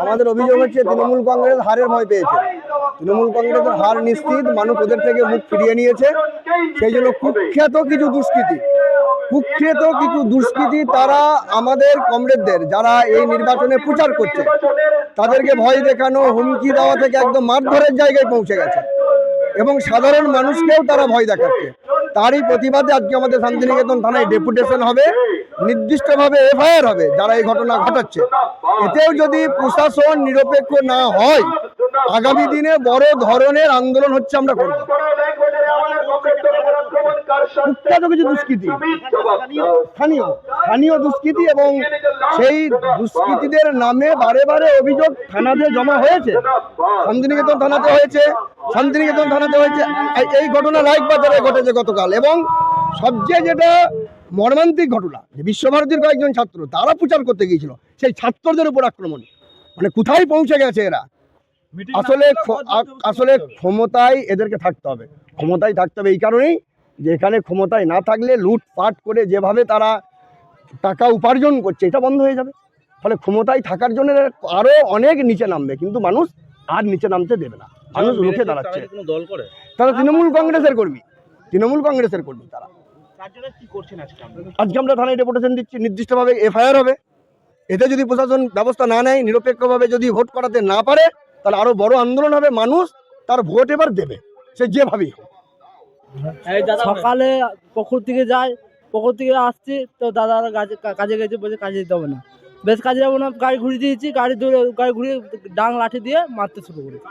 আমাদের অভিযোগ হচ্ছে তৃণমূল কংগ্রেস হারের ভয় পেয়েছে। তৃণমূল কংগ্রেসের হার নিশ্চিত, মানুষ ওদের থেকে মুখ ফিরিয়ে নিয়েছে। সেই জন্য কুখ্যাত কিছু দুষ্কৃতী, কুখ্যাত কিছু দুষ্কৃতী তারা আমাদের কমরেডদের যারা এই নির্বাচনে প্রচার করছে, তাদেরকে ভয় দেখানো, হুমকি দেওয়া থেকে একদম মারধরের জায়গায় পৌঁছে গেছে। এবং সাধারণ মানুষকেও তারা ভয় দেখাচ্ছে। তারই প্রতিবাদে আজকে আমাদের শান্তিনিকেতন থানায় ডেপুটেশন হবে, নির্দিষ্টভাবে এফআইআর হবে যারা এই ঘটনা ঘটাচ্ছে। এতেও যদি প্রশাসন নিরপেক্ষ না হয়, আগামী দিনে বড় ধরনের আন্দোলন হচ্ছে আমরা করব। কুখ্যাত কিছু দুষ্কৃতি। স্থানীয় স্থানীয় দুষ্কৃতি এবং সেই দুষ্কৃতীদের নামে বারে বারে অভিযোগ থানাতে জমা হয়েছে। শান্তিনিকেতন থানাতে হয়েছে শান্তিনিকেতন থানাতে হয়েছে। এই- ঘটনা লাইক বাজারে ঘটেছে গতকাল এবং সবচেয়ে যেটা মর্মান্তিক ঘটনা যে বিশ্বভারতীর কয়েকজন ছাত্র তারা প্রচার করতে গিয়েছিল সেই ছাত্রদের উপর আক্রমণ। মানে কোথায় পৌঁছে গেছে এরা? আসলে ক্ষ- আসলে ক্ষমতায় এদেরকে থাকতে হবে। ক্ষমতায় থাকতে হবে এই কারণেই যে এখানে ক্ষমতায় না থাকলে লুটপাট করে যেভাবে তারা টাকা উপার্জন করছে এটা বন্ধ হয়ে যাবে। ফলে ক্ষমতায় থাকার জন্য এরা আরও অনেক নিচে নামবে কিন্তু মানুষ আর নিচে নামতে দেবে না। মানুষ রুখে দাঁড়াচ্ছে। তারা তৃণমূল কংগ্রেসের কর্মী। তৃণমূল কংগ্রেসের কর্মী তারা। আজকে আমরা থানায় ডেপুটেশন দিচ্ছি নির্দিষ্টভাবে এফআইআর হবে। এতে যদি প্রশাসন ব্যবস্থা না নেয় নিরপেক্ষভাবে যদি ভোট করাতে না পারে তাহলে আরও বড় আন্দোলন হবে। মানুষ তার ভোট এবার দেবে সে যেভাবেই হোক। সকালে পুকুর থেকে যায় পুকুর থেকে আসছি তো দাদারা কাজে কাজে গেছে বলছে কাজে যেতে হবে না। বেশ কাজে যাব না গাড়ি ঘুরিয়ে দিয়েছি গাড়ি ধরে গাড়ি ঘুরিয়ে ডাং লাঠি দিয়ে মারতে শুরু করে এটা?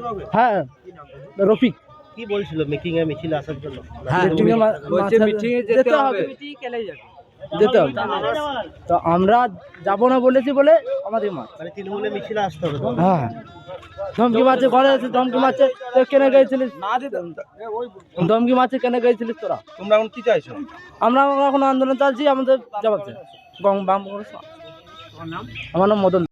কাউকে? হ্যাঁ রফিক। কি বলছিল? মিটিং এ মিছিল আসার জন্য? মিটিংয়ে মা- মাথা- যেতে হবে। যেতে হবে। তো আমরা যাব না বলেছি বলে আমাদের মাছ মানে তৃণমূলে মিছিলে আসতে হবে হ্যাঁ। ধমকি মাছে ঘরে আছে ধমকি মাছে তো কেনে গেছিলিস? ধমকি। মাছে কেনে গেছিলিস তোরা? তোমরা এখন কি চাইছো? আমরা এখন আন্দোলন চালছি আমাদের জবাব চাই বাম আমার নাম মদন